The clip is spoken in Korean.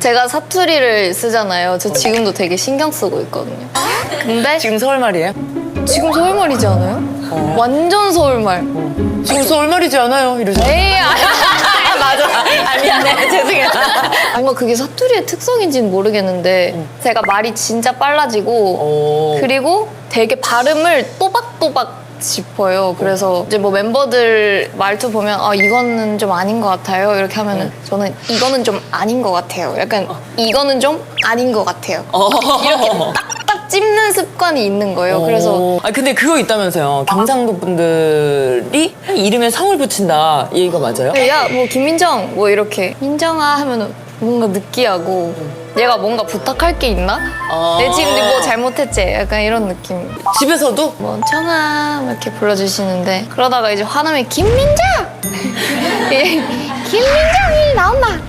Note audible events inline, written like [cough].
제가 사투리를 쓰잖아요. 저 지금도 되게 신경 쓰고 있거든요. 근데 지금 서울말이에요? 지금 서울말이지 않아요? 완전 서울말. 지금 서울말이지 않아요? 이러죠. 에이, 아니, 맞아. 아, 미안해. [laughs] 죄송해요. 뭔가 그게 사투리의 특성인지는 모르겠는데 제가 말이 진짜 빨라지고 오. 그리고 되게 발음을 또박또박 짚어요. 그래서 이제 뭐 멤버들 말투 보면 아 이거는 좀 아닌 것 같아요. 이렇게 하면은 저는 이거는 좀 아닌 것 같아요. 약간 이거는 좀 아닌 것 같아요. 이렇게 [laughs] 딱딱 찝는 습관이 있는 거예요. 그래서 아 근데 그거 있다면서요. 경상도 분들이 이름에 성을 붙인다. 이 얘기가 맞아요? 야 뭐 김민정 뭐 이렇게 민정아 하면은 뭔가 느끼하고 얘가 뭔가 부탁할 게 있나? 아. 내 지금 뭐 잘못했지? 약간 이런 느낌. 집에서도? 뭐 청아 이렇게 불러주시는데 그러다가 이제 화나면 김민정! [laughs] 김민정이 나온다! [laughs]